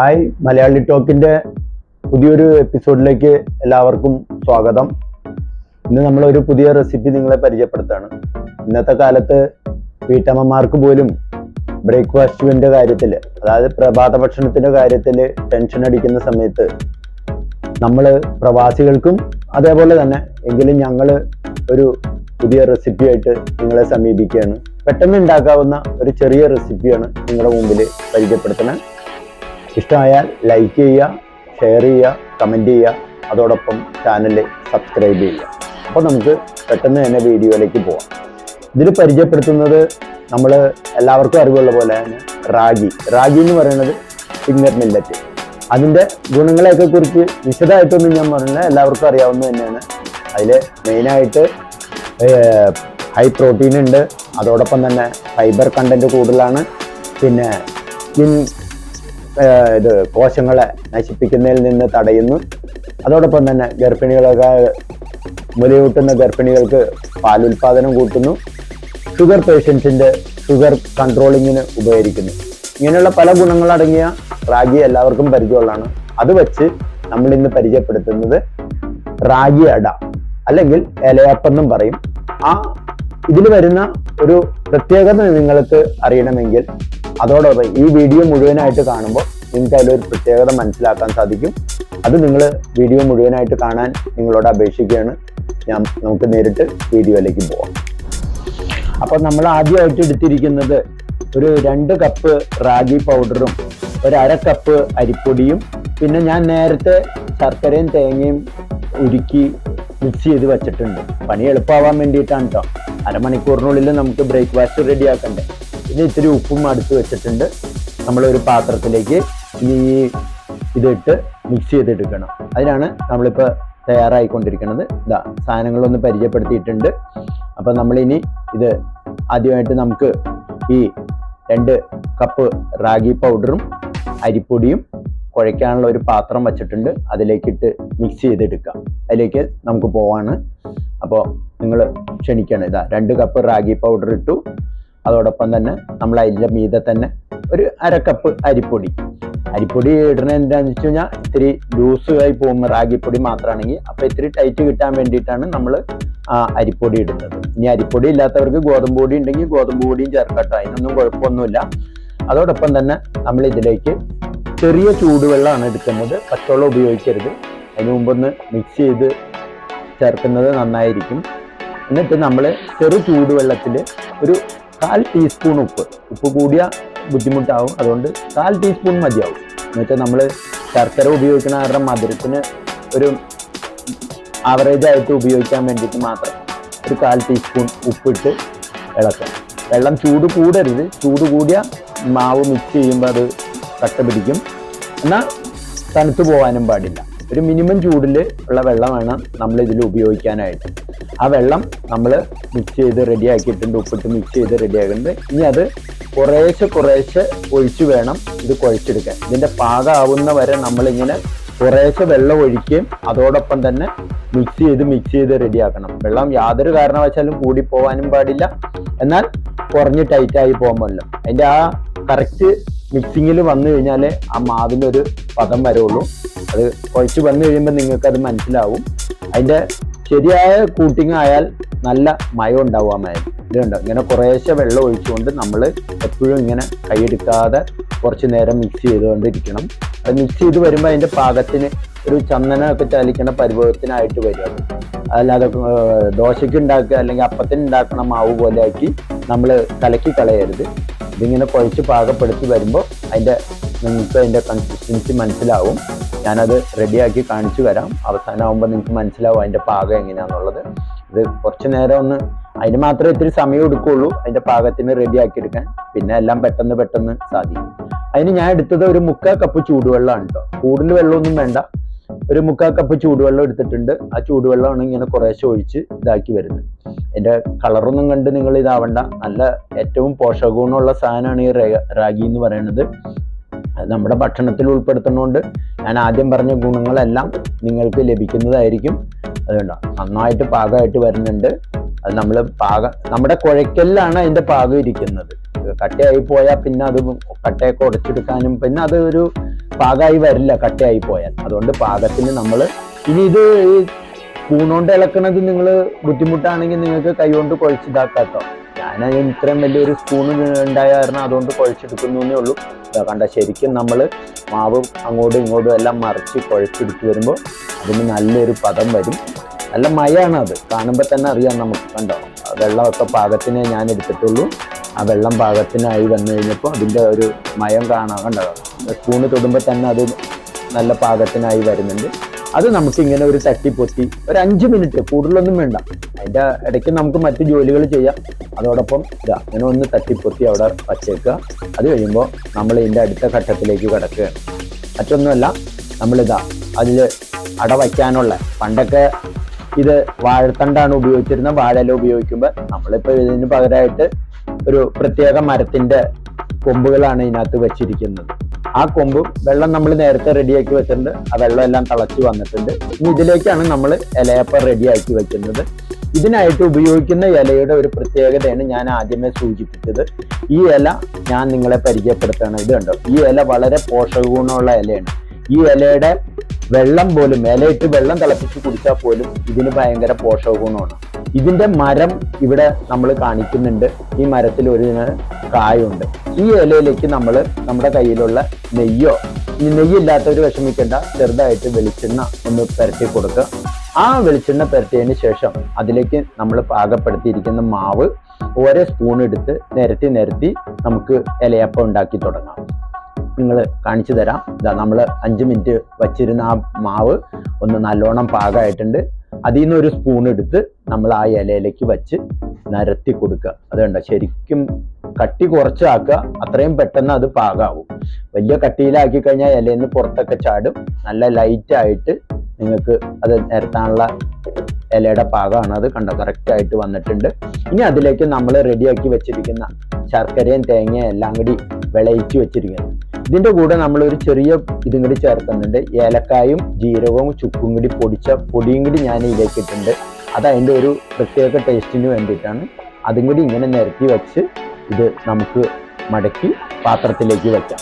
Hi Malayali ടോക്കിന്റെ പുതിയൊരു എപ്പിസോഡിലേക്ക് എല്ലാവർക്കും സ്വാഗതം. ഇന്ന് നമ്മളൊരു പുതിയ റെസിപ്പി നിങ്ങളെ പരിചയപ്പെടുത്താണ്. ഇന്നത്തെ കാലത്ത് വീട്ടമ്മമാർക്ക് പോലും ബ്രേക്ക്ഫാസ്റ്റിന്റെ കാര്യത്തിൽ അതായത് പ്രഭാത ഭക്ഷണത്തിന്റെ കാര്യത്തിൽ ടെൻഷൻ അടിക്കുന്ന സമയത്ത് നമ്മൾ പ്രവാസികൾക്കും അതേപോലെ തന്നെ എങ്കിലും ഞങ്ങൾ ഒരു പുതിയ റെസിപ്പി ആയിട്ട് നിങ്ങളെ സമീപിക്കുകയാണ്. പെട്ടെന്ന് ഉണ്ടാക്കാവുന്ന ഒരു ചെറിയ റെസിപ്പിയാണ് നിങ്ങളുടെ മുമ്പിൽ പരിചയപ്പെടുത്തുന്നത്. ഇഷ്ടമായാൽ ലൈക്ക് ചെയ്യുക ഷെയർ ചെയ്യുക കമന്റ് ചെയ്യുക. അതോടൊപ്പം ചാനൽ സബ്സ്ക്രൈബ് ചെയ്യുക. അപ്പോൾ നമുക്ക് പെട്ടെന്ന് തന്നെ വീഡിയോയിലേക്ക് പോവാം. ഇതിൽ പരിചയപ്പെടുത്തുന്നത് നമ്മൾ എല്ലാവർക്കും അറിവുള്ള പോലെ തന്നെ റാഗി. റാഗി എന്ന് പറയുന്നത് ഫിംഗർ മില്ലറ്റ് അതിന്റെ ഗുണങ്ങളെയൊക്കെ കുറിച്ച് വിശദമായിട്ടൊന്നും ഞാൻ പറഞ്ഞില്ല. എല്ലാവർക്കും അറിയാവുന്നത് തന്നെയാണ്. അതിൽ മെയിനായിട്ട് ഹൈ പ്രോട്ടീൻ ഉണ്ട്. അതോടൊപ്പം തന്നെ ഫൈബർ കണ്ടന്റ് കൂടുതലാണ്. പിന്നെ സ്കിൻ ഇത് കോശങ്ങളെ നശിപ്പിക്കുന്നതിൽ നിന്ന് തടയുന്നു. അതോടൊപ്പം തന്നെ ഗർഭിണികളൊക്കെ മുലയൂട്ടുന്ന ഗർഭിണികൾക്ക് പാലുൽപാദനം കൂട്ടുന്നു. ഷുഗർ പേഷ്യൻസിന്റെ ഷുഗർ കൺട്രോളിങ്ങിന് ഉപകരിക്കുന്നു. ഇങ്ങനെയുള്ള പല ഗുണങ്ങളടങ്ങിയ റാഗി എല്ലാവർക്കും പരിചയമുള്ളതാണ്. അത് വെച്ച് നമ്മൾ ഇന്ന് പരിചയപ്പെടുത്തുന്നത് റാഗി അട അല്ലെങ്കിൽ ഇലയപ്പെന്നും പറയും. ആ ഇതിൽ വരുന്ന ഒരു പ്രത്യേകത നിങ്ങൾക്ക് അറിയണമെങ്കിൽ അതോടൊപ്പം ഈ വീഡിയോ മുഴുവനായിട്ട് കാണുമ്പോൾ നിങ്ങൾക്ക് അതിലൊരു പ്രത്യേകത മനസ്സിലാക്കാൻ സാധിക്കും. അത് നിങ്ങൾ വീഡിയോ മുഴുവനായിട്ട് കാണാൻ നിങ്ങളോട് അപേക്ഷിക്കുകയാണ്. ഞാൻ നമുക്ക് നേരിട്ട് വീഡിയോയിലേക്ക് പോവാം. അപ്പോൾ നമ്മൾ ആദ്യമായിട്ട് എടുത്തിരിക്കുന്നത് ഒരു രണ്ട് കപ്പ് റാഗി പൗഡറും ഒരു അര കപ്പ് അരിപ്പൊടിയും പിന്നെ ഞാൻ നേരത്തെ ശർക്കരയും തേങ്ങയും ഉരുക്കി മിക്സ് ചെയ്ത് വെച്ചിട്ടുണ്ട്. പണി എളുപ്പമാവാൻ വേണ്ടിയിട്ടാണ് കേട്ടോ അരമണിക്കൂറിനുള്ളിൽ നമുക്ക് ബ്രേക്ക്ഫാസ്റ്റ് റെഡി പിന്നെ ഇത്തിരി ഉപ്പും അടുത്ത് വെച്ചിട്ടുണ്ട്. ഒരു പാത്രത്തിലേക്ക് ഈ ഇതിട്ട് മിക്സ് ചെയ്തെടുക്കണം. അതിനാണ് നമ്മളിപ്പോൾ തയ്യാറായിക്കൊണ്ടിരിക്കുന്നത്. ഇതാ സാധനങ്ങളൊന്ന് പരിചയപ്പെടുത്തിയിട്ടുണ്ട്. അപ്പം നമ്മളിനി ഇത് ആദ്യമായിട്ട് നമുക്ക് ഈ രണ്ട് കപ്പ് റാഗി പൗഡറും അരിപ്പൊടിയും കുഴയ്ക്കാനുള്ള ഒരു പാത്രം വച്ചിട്ടുണ്ട്. അതിലേക്കിട്ട് മിക്സ് ചെയ്തെടുക്കാം. അതിലേക്ക് നമുക്ക് പോവാണ്. അപ്പോൾ നിങ്ങൾ ക്ഷണിക്കണം. ഇതാ രണ്ട് കപ്പ് റാഗി പൗഡർ ഇട്ടു അതോടൊപ്പം തന്നെ നമ്മൾ അതിന്റെ മീതെ തന്നെ ഒരു അരക്കപ്പ് കപ്പ് അരിപ്പൊടി. അരിപ്പൊടി ഇടുന്നത് എന്താണെന്ന് വെച്ച് കഴിഞ്ഞാൽ ഇത്തിരി ലൂസ് ആയി പോകുമ്പോൾ റാഗിപ്പൊടി മാത്രമാണെങ്കിൽ അപ്പോൾ ഇത്തിരി ടൈറ്റ് കിട്ടാൻ വേണ്ടിയിട്ടാണ് നമ്മൾ അരിപ്പൊടി ഇടുന്നത്. ഇനി അരിപ്പൊടി ഇല്ലാത്തവർക്ക് ഗോതമ്പ് പൊടി ഉണ്ടെങ്കിൽ ഗോതമ്പ് പൊടിയും ചേർക്കട്ടോ അതിനൊന്നും കുഴപ്പമൊന്നുമില്ല. അതോടൊപ്പം തന്നെ നമ്മൾ ഇതിലേക്ക് ചെറിയ ചൂടുവെള്ളമാണ് എടുക്കുന്നത്. പച്ചവെള്ളം ഉപയോഗിക്കരുത്. അതിന് മുമ്പൊന്ന് മിക്സ് ചെയ്ത് ചേർക്കുന്നത് നന്നായിരിക്കും. എന്നിട്ട് നമ്മൾ ചെറു ചൂടുവെള്ളത്തിൽ ഒരു കാൽ ടീസ്പൂൺ ഉപ്പ്. ഉപ്പ് കൂടിയ ബുദ്ധിമുട്ടാവും. അതുകൊണ്ട് കാൽ ടീസ്പൂൺ മതിയാവും. എന്നുവെച്ചാൽ നമ്മൾ ശർക്കര ഉപയോഗിക്കുന്ന കാരണം മധുരത്തിന് ഒരു ആവറേജ് ആയിട്ട് ഉപയോഗിക്കാൻ വേണ്ടിയിട്ട് മാത്രം ഒരു കാൽ ടീസ്പൂൺ ഉപ്പിട്ട് ഇളക്കാം വെള്ളം ചൂട് കൂടരുത്. ചൂട് കൂടിയ മാവ് മിക്സ് ചെയ്യുമ്പോൾ അത് കട്ട പിടിക്കും. എന്നാൽ തണുത്തു പോകാനും പാടില്ല. ഒരു മിനിമം ചൂടിൽ ഉള്ള വെള്ളം വേണം നമ്മൾ ഇതിൽ ഉപയോഗിക്കാനായിട്ട്. ആ വെള്ളം നമ്മൾ മിക്സ് ചെയ്ത് റെഡി ആക്കിയിട്ടുണ്ട് ഉപ്പിട്ട് മിക്സ് ചെയ്ത് റെഡി ആക്കിയിട്ടുണ്ട്. ഇനി അത് കുറേശ്ശെ കുറേശ്ശെ ഒഴിച്ചു വേണം ഇത് കുഴച്ചെടുക്കാൻ. ഇതിന്റെ പാകമാവുന്ന വരെ നമ്മളിങ്ങനെ കുറേശ്ശെ വെള്ളം ഒഴിക്കുകയും അതോടൊപ്പം തന്നെ മിക്സ് ചെയ്ത് മിക്സ് ചെയ്ത് റെഡിയാക്കണം വെള്ളം യാതൊരു കാരണവശാലും കൂടി പോകാനും പാടില്ല. എന്നാൽ കുറഞ്ഞ് ടൈറ്റായി പോകാൻ അതിന്റെ ആ കറക്റ്റ് മിക്സിങ്ങിൽ വന്നു കഴിഞ്ഞാൽ ആ മാവിനൊരു പദം വരുള്ളൂ. അത് കുഴച്ച് വന്നു കഴിയുമ്പോൾ നിങ്ങൾക്ക് അത് മനസ്സിലാവും. അതിന്റെ ശരിയായ കൂട്ടിങ് ആയാൽ നല്ല മയം ഉണ്ടാവും മയം. ഇതുണ്ട്. ഇങ്ങനെ കുറേശ്ശെ വെള്ളം ഒഴിച്ചുകൊണ്ട് നമ്മൾ എപ്പോഴും ഇങ്ങനെ കൈയെടുക്കാതെ കുറച്ച് നേരം മിക്സ് ചെയ്തുകൊണ്ടിരിക്കണം. അത് മിക്സ് ചെയ്ത് വരുമ്പോൾ അതിന്റെ പാകത്തിന് ഒരു ചന്ദനമൊക്കെ ചലിക്കണ പരുവത്തിനായിട്ട് വരും അല്ലാതെ ദോശയ്ക്ക് ഉണ്ടാക്കുക അല്ലെങ്കിൽ അപ്പത്തിന് ഉണ്ടാക്കണ മാവ് പോലെ ആക്കി നമ്മൾ കലക്കി കളയരുത്. ഇതിങ്ങനെ കുഴച്ച് പാകപ്പെടുത്തി വരുമ്പോൾ അതിന്റെ നിങ്ങൾക്ക് അതിന്റെ കൺസിസ്റ്റൻസി മനസ്സിലാവും. ഞാനത് റെഡിയാക്കി കാണിച്ചു തരാം. അവസാനമാകുമ്പോൾ നിങ്ങൾക്ക് മനസ്സിലാവും അതിന്റെ പാകം എങ്ങനെയാണെന്നുള്ളത് ഇത് കുറച്ച് നേരം ഒന്ന് അതിന് മാത്രമേ ഇത്തിരി സമയം എടുക്കുകയുള്ളൂ അതിന്റെ പാകത്തിന് റെഡിയാക്കി എടുക്കാൻ പിന്നെ എല്ലാം പെട്ടെന്ന് പെട്ടെന്ന് സാധിക്കും. അതിന് ഞാൻ എടുത്തത് ഒരു മുക്കാൽ കപ്പ് ചൂടുവെള്ളമാണ് കേട്ടോ കൂടുതൽ വെള്ളമൊന്നും വേണ്ട. ഒരു മുക്കാൽ കപ്പ് ചൂടുവെള്ളം എടുത്തിട്ടുണ്ട്. ആ ചൂടുവെള്ളമാണ് ഇങ്ങനെ കുറേശ്ശെ ഒഴിച്ച് ഇതാക്കി വരുന്നത്. അതിന്റെ കളറൊന്നും കണ്ട് നിങ്ങൾ ഇതാവണ്ട. നല്ല ഏറ്റവും പോഷകഗുണമുള്ള സാധനമാണ് ഈ റാഗി എന്ന് പറയുന്നത്. നമ്മുടെ ഭക്ഷണത്തിൽ ഉൾപ്പെടുത്തുന്നതുകൊണ്ട് ഞാൻ ആദ്യം പറഞ്ഞ ഗുണങ്ങളെല്ലാം നിങ്ങൾക്ക് ലഭിക്കുന്നതായിരിക്കും. അതുകൊണ്ട് നന്നായിട്ട് പാകമായിട്ട് വരുന്നുണ്ട്. അത് നമ്മൾ പാക നമ്മുടെ കുഴക്കലിലാണ് അതിന്റെ പാകം ഇരിക്കുന്നത്. കട്ടയായി പോയാൽ പിന്നെ അത് കട്ടയൊക്കെ ഉടച്ചെടുക്കാനും പിന്നെ അത് ഒരു പാകമായി വരില്ല കട്ടയായി പോയാൽ. അതുകൊണ്ട് പാകത്തിന് നമ്മൾ ഇനി ഇത് ഈ കൂണോണ്ട് ഇളക്കണത് നിങ്ങൾ ബുദ്ധിമുട്ടാണെങ്കിൽ നിങ്ങൾക്ക് കൈകൊണ്ട് കുഴച്ചിതാക്കാട്ടോ ഞാൻ ഇത്രയും വലിയൊരു സ്പൂൺ ഉണ്ടായ കാരണം അതുകൊണ്ട് കുഴച്ചെടുക്കുന്നു എന്നേ ഉള്ളൂ കണ്ട ശരിക്കും നമ്മൾ മാവ് അങ്ങോട്ടും ഇങ്ങോട്ടും എല്ലാം മറിച്ച് കുഴച്ചെടുത്ത് വരുമ്പോൾ അതിന് നല്ലൊരു പദം വരും. നല്ല മയാണ് അത്. കാണുമ്പോൾ തന്നെ അറിയാം നമുക്ക്. കണ്ടോ? വെള്ളമൊക്കെ പാകത്തിനെ ഞാൻ എടുത്തിട്ടുള്ളൂ. ആ വെള്ളം പാകത്തിനായി വന്നു കഴിഞ്ഞപ്പോൾ അതിന്റെ ഒരു മയം കാണാൻ കണ്ടോ? സ്പൂണ് തൊടുമ്പോൾ തന്നെ അത് നല്ല പാകത്തിനായി വരുന്നുണ്ട്. അത് നമുക്ക് ഇങ്ങനെ ഒരു തട്ടിപ്പൊത്തി ഒരു അഞ്ച് മിനിറ്റ് കൂടുതലൊന്നും വേണ്ട. അതിന്റെ ഇടയ്ക്ക് നമുക്ക് മറ്റു ജോലികൾ ചെയ്യാം. അതോടൊപ്പം അങ്ങനെ ഒന്ന് തട്ടിപ്പൊത്തി അവിടെ വച്ചേക്കുക. അത് കഴിയുമ്പോൾ നമ്മൾ ഇതിന്റെ അടുത്ത ഘട്ടത്തിലേക്ക് കിടക്കുകയാണ് മറ്റൊന്നുമല്ല നമ്മളിതാ അതിൽ അട വയ്ക്കാനുള്ള പണ്ടൊക്കെ ഇത് വാഴത്തണ്ടാണ് ഉപയോഗിച്ചിരുന്നത്. വാഴല ഉപയോഗിക്കുമ്പോൾ നമ്മളിപ്പോൾ ഇതിന് പകരമായിട്ട് ഒരു പ്രത്യേക മരത്തിന്റെ കൊമ്പുകളാണ് ഇതിനകത്ത് വെച്ചിരിക്കുന്നത്. ആ കൊമ്പും വെള്ളം നമ്മൾ നേരത്തെ റെഡിയാക്കി വെച്ചിട്ടുണ്ട്. ആ വെള്ളം എല്ലാം തിളച്ച് വന്നിട്ടുണ്ട്. ഇനി ഇതിലേക്കാണ് നമ്മൾ ഇലയപ്പം റെഡിയാക്കി വെക്കുന്നത്. ഇതിനായിട്ട് ഉപയോഗിക്കുന്ന ഇലയുടെ ഒരു പ്രത്യേകതയാണ് ഞാൻ ആദ്യമേ സൂചിപ്പിച്ചത്. ഈ ഇല ഞാൻ നിങ്ങളെ പരിചയപ്പെടുത്തണം ഇത് കണ്ടോ? ഈ ഇല വളരെ പോഷക ഗുണമുള്ള ഇലയാണ്. ഈ ഇലയുടെ വെള്ളം പോലും ഇലയിട്ട് വെള്ളം തിളപ്പിച്ച് കുടിച്ചാൽ പോലും ഇതിന് ഭയങ്കര പോഷക ഗുണമാണ് ഇതിന്റെ മരം ഇവിടെ നമ്മൾ കാണിക്കുന്നുണ്ട്. ഈ മരത്തിൽ ഒരു കായുണ്ട്. ഈ ഇലയിലേക്ക് നമ്മൾ നമ്മുടെ കയ്യിലുള്ള നെയ്യോ നെയ്യില്ലാത്തവർ വിഷമിക്കേണ്ട ചെറുതായിട്ട് വെളിച്ചെണ്ണ ഒന്ന് പുരട്ടി കൊടുക്കുക. ആ വെളിച്ചെണ്ണ പുരട്ടിയതിന് ശേഷം അതിലേക്ക് നമ്മൾ പാകപ്പെടുത്തിയിരിക്കുന്ന മാവ് ഓരോ സ്പൂൺ എടുത്ത് നിരത്തി നിരത്തി നമുക്ക് ഇലയപ്പം ഉണ്ടാക്കി തുടങ്ങാം. നിങ്ങൾ കാണിച്ചു തരാം. ഇതാ നമ്മൾ അഞ്ച് മിനിറ്റ് വച്ചിരുന്ന ആ മാവ് ഒന്ന് നല്ലോണം പാകമായിട്ടുണ്ട് അതിൽ നിന്ന് ഒരു സ്പൂൺ എടുത്ത് നമ്മൾ ആ ഇലയിലേക്ക് വച്ച് നിരത്തി കൊടുക്കുക. അതുകൊണ്ട് ശരിക്കും കട്ടി കുറച്ചാക്കുക അത്രയും പെട്ടെന്ന് അത് പാകാവും. വലിയ കട്ടിയിലാക്കി കഴിഞ്ഞാൽ ഇലയിൽ നിന്ന് പുറത്തൊക്കെ ചാടും. നല്ല ലൈറ്റ് ആയിട്ട് നിങ്ങൾക്ക് അത് നിരത്താനുള്ള ഇലയുടെ പാകമാണ്. അത് കണ്ടോ? കറക്റ്റ് ആയിട്ട് വന്നിട്ടുണ്ട്. ഇനി അതിലേക്ക് നമ്മൾ റെഡിയാക്കി വെച്ചിരിക്കുന്ന ശർക്കരയും തേങ്ങയും എല്ലാം കൂടി വിളയിച്ച് വെച്ചിരിക്കുന്നത് ഇതിന്റെ കൂടെ നമ്മൾ ഒരു ചെറിയ ഇതും കൂടി ചേർക്കുന്നുണ്ട്. ഏലക്കായും ജീരകവും ചുക്കും കൂടി പൊടിച്ച പൊടിയും കൂടി ഞാൻ ഇതിലേക്ക് ഇട്ടിട്ടുണ്ട്. അത് അതിന്റെ ഒരു പ്രത്യേക ടേസ്റ്റിന് വേണ്ടിയിട്ടാണ്. അതും കൂടി ഇങ്ങനെ നിരത്തി വെച്ച് ഇത് നമുക്ക് മടക്കി പാത്രത്തിലേക്ക് വെക്കാം.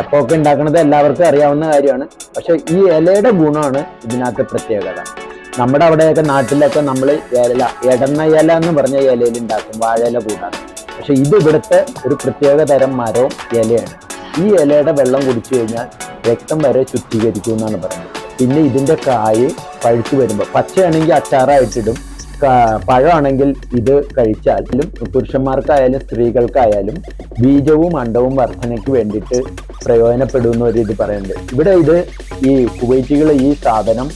എപ്പോഴൊക്കെ ഉണ്ടാക്കുന്നത് എല്ലാവർക്കും അറിയാവുന്ന കാര്യമാണ്. പക്ഷെ ഈ ഇലയുടെ ഗുണമാണ് ഇതിനകത്ത് പ്രത്യേകത. നമ്മുടെ അവിടെയൊക്കെ നാട്ടിലൊക്കെ നമ്മൾ ഇല എടന്ന ഇല എന്ന് പറഞ്ഞ ഇലയിൽ ഉണ്ടാക്കും വാഴയില കൂട്ടാണ് പക്ഷെ ഇത് ഇവിടുത്തെ ഒരു പ്രത്യേക തരം മരവും ഇലയാണ്. ഈ ഇലയുടെ വെള്ളം കുടിച്ചു കഴിഞ്ഞാൽ രക്തം വരെ ശുദ്ധീകരിക്കും എന്നാണ് പറയുന്നത്. പിന്നെ ഇതിന്റെ കായ് പഴുത്തു വരുമ്പോൾ പച്ചയാണെങ്കിൽ അച്ചാറായിട്ടിടും പഴമാണെങ്കിൽ ഇത് കഴിച്ചാലും പുരുഷന്മാർക്കായാലും സ്ത്രീകൾക്കായാലും ബീജവും അണ്ടവും വർധനയ്ക്ക് വേണ്ടിയിട്ട് പ്രയോജനപ്പെടുന്ന ഒരു ഇത് പറയുന്നുണ്ട്. ഇവിടെ ഇത് ഈ കുവൈറ്റികൾ ഈ സാധനം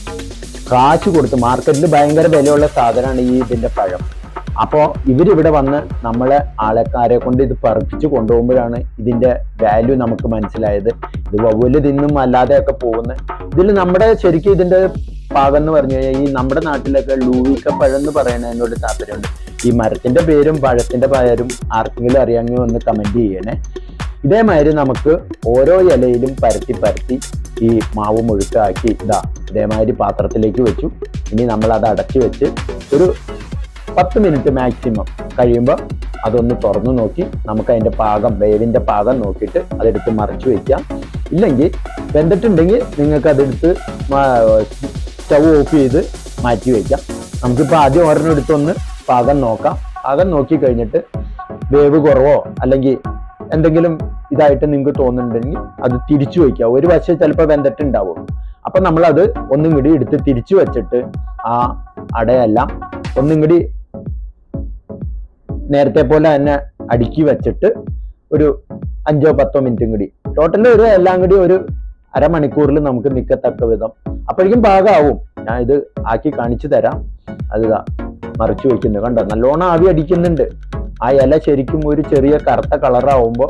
കാശ് കൊടുത്ത് മാർക്കറ്റിൽ ഭയങ്കര വിലയുള്ള സാധനമാണ് ഈ ഇതിന്റെ പഴം. അപ്പോൾ ഇവരിവിടെ വന്ന് നമ്മളെ ആളക്കാരെ കൊണ്ട് ഇത് പറപ്പിച്ച് കൊണ്ടുപോകുമ്പോഴാണ് ഇതിന്റെ വാല്യൂ നമുക്ക് മനസ്സിലായത്. ഇത് വവ്വൽ തിന്നും അല്ലാതെയൊക്കെ പോകുന്നത് ഇതിൽ നമ്മുടെ ശരിക്കും ഇതിന്റെ പാകം എന്ന് പറഞ്ഞു കഴിഞ്ഞാൽ ഈ നമ്മുടെ നാട്ടിലൊക്കെ ലൂവിക്ക പഴം എന്ന് പറയുന്നതിനോട് താല്പര്യമുണ്ട്. ഈ മരത്തിന്റെ പേരും പഴത്തിന്റെ പേരും ആർക്കെങ്കിലും അറിയാമെങ്കിൽ ഒന്ന് കമന്റ് ചെയ്യണേ. ഇതേമാതിരി നമുക്ക് ഓരോ ഇലയിലും പരത്തി പരത്തി ഈ മാവ് മുഴുക്കാക്കി ഇതാ ഇതേമാതിരി പാത്രത്തിലേക്ക് വെച്ചു. ഇനി നമ്മൾ അത് അടച്ചു വെച്ച് ഒരു പത്ത് മിനിറ്റ് മാക്സിമം കഴിയുമ്പോൾ അതൊന്ന് തുറന്നു നോക്കി നമുക്ക് അതിന്റെ പാകം വേവിന്റെ പാകം നോക്കിയിട്ട് അതെടുത്ത് മറിച്ച് വയ്ക്കാം ഇല്ലെങ്കിൽ വെന്തിട്ടുണ്ടെങ്കിൽ നിങ്ങൾക്ക് അതെടുത്ത് സ്റ്റവ് ഓഫ് ചെയ്ത് മാറ്റി വയ്ക്കാം നമുക്കിപ്പോൾ ആദ്യം ഒരെണ്ണം എടുത്തൊന്ന് പാകം നോക്കാം. പാകം നോക്കി കഴിഞ്ഞിട്ട് വേവ് കുറവോ അല്ലെങ്കിൽ എന്തെങ്കിലും ഇതായിട്ട് നിങ്ങൾക്ക് തോന്നുന്നുണ്ടെങ്കിൽ അത് തിരിച്ചു വയ്ക്കുക. ഒരു വശം ചിലപ്പോൾ വെന്തിട്ടുണ്ടാവും. അപ്പൊ നമ്മൾ അത് ഒന്നും കൂടി എടുത്ത് തിരിച്ചു വെച്ചിട്ട് ആ അടയെല്ലാം ഒന്നും കൂടി നേരത്തെ പോലെ തന്നെ അടുക്കി വെച്ചിട്ട് ഒരു അഞ്ചോ പത്തോ മിനിറ്റും കൂടി. ടോട്ടൽ ഒരു എല്ലാം കൂടി ഒരു അരമണിക്കൂറിൽ നമുക്ക് നിൽക്കത്തക്ക വിധം അപ്പോഴേക്കും പാകാവും. ഞാൻ ഇത് ആക്കി കാണിച്ചു തരാം. അത് ദാ മറിച്ചു വെക്കുന്നു. കണ്ടോ? നല്ലോണം ആവി അടിക്കുന്നുണ്ട്. ആ ഇല ശരിക്കും ഒരു ചെറിയ കറുത്ത കളറാവുമ്പോൾ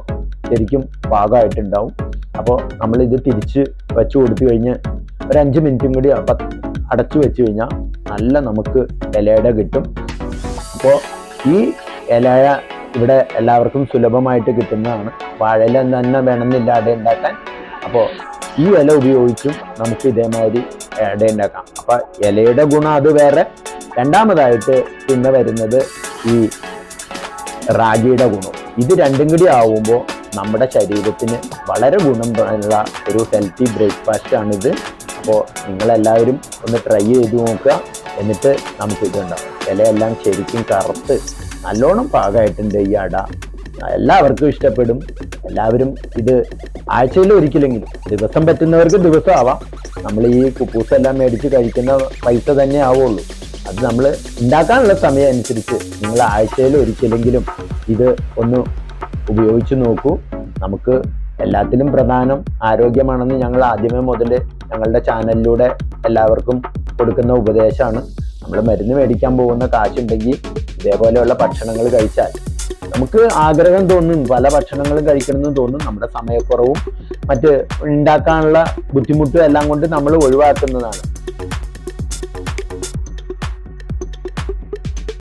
ശരിക്കും പാകമായിട്ടുണ്ടാവും അപ്പോൾ നമ്മൾ ഇത് തിരിച്ച് വെച്ച് കൊടുത്തു കഴിഞ്ഞ് ഒരു അഞ്ച് മിനിറ്റും കൂടി അടച്ചു വെച്ച് കഴിഞ്ഞാൽ നല്ല നമുക്ക് ഇലയുടെ കിട്ടും. അപ്പോൾ ഈ ഇലയ ഇവിടെ എല്ലാവർക്കും സുലഭമായിട്ട് കിട്ടുന്നതാണ്. വാഴയില തന്നെ വേണമെന്നില്ലാതെ ഉണ്ടാക്കാൻ. അപ്പോൾ ഈ ഇല ഉപയോഗിച്ചും നമുക്ക് ഇതേമാതിരി ഇട ഉണ്ടാക്കാം. അപ്പൊ ഇലയുടെ ഗുണം അത് വേറെ. രണ്ടാമതായിട്ട് പിന്നെ വരുന്നത് ഈ റാഗിയുടെ ഗുണം. ഇത് രണ്ടും കൂടി ആവുമ്പോൾ നമ്മുടെ ശരീരത്തിന് വളരെ ഗുണം ഗുണമുള്ള ഒരു ഹെൽത്തി ബ്രേക്ക്ഫാസ്റ്റ് ആണിത് അപ്പോൾ നിങ്ങളെല്ലാവരും ഒന്ന് ട്രൈ ചെയ്ത് നോക്കുക. എന്നിട്ട് നമുക്ക് ഇതുണ്ടാവും ഇലയെല്ലാം ശരിക്കും കറുത്ത് നല്ലോണം പാകമായിട്ടുണ്ട് ഈ അട. എല്ലാവർക്കും ഇഷ്ടപ്പെടും. എല്ലാവരും ഇത് ആഴ്ചയിൽ ഒരിക്കലെങ്കിലും ദിവസം പറ്റുന്നവർക്ക് ദിവസം ആവാം. നമ്മൾ ഈ കുപ്പൂസ് എല്ലാം മേടിച്ച് കഴിക്കുന്ന പൈസ തന്നെ ആവുള്ളൂ. അത് നമ്മൾ ഉണ്ടാക്കാനുള്ള സമയം അനുസരിച്ച് നിങ്ങൾ ആഴ്ചയിൽ ഒരിക്കലെങ്കിലും ഇത് ഒന്ന് ഉപയോഗിച്ച് നോക്കൂ. നമുക്ക് എല്ലാത്തിലും പ്രധാനം ആരോഗ്യമാണെന്ന് ഞങ്ങൾ ആദ്യമേ മുതൽ ഞങ്ങളുടെ ചാനലിലൂടെ എല്ലാവർക്കും കൊടുക്കുന്ന ഉപദേശമാണ്. നമ്മൾ മരുന്ന് മേടിക്കാൻ പോകുന്ന കാശുണ്ടെങ്കിൽ ഇതേപോലെയുള്ള ഭക്ഷണങ്ങൾ കഴിച്ചാൽ നമുക്ക് ആഗ്രഹം തോന്നും പല ഭക്ഷണങ്ങളും കഴിക്കണമെന്ന് തോന്നും നമ്മുടെ സമയക്കുറവും മറ്റ് ഉണ്ടാക്കാനുള്ള ബുദ്ധിമുട്ടും എല്ലാം കൊണ്ട് നമ്മൾ ഒഴിവാക്കുന്നതാണ്.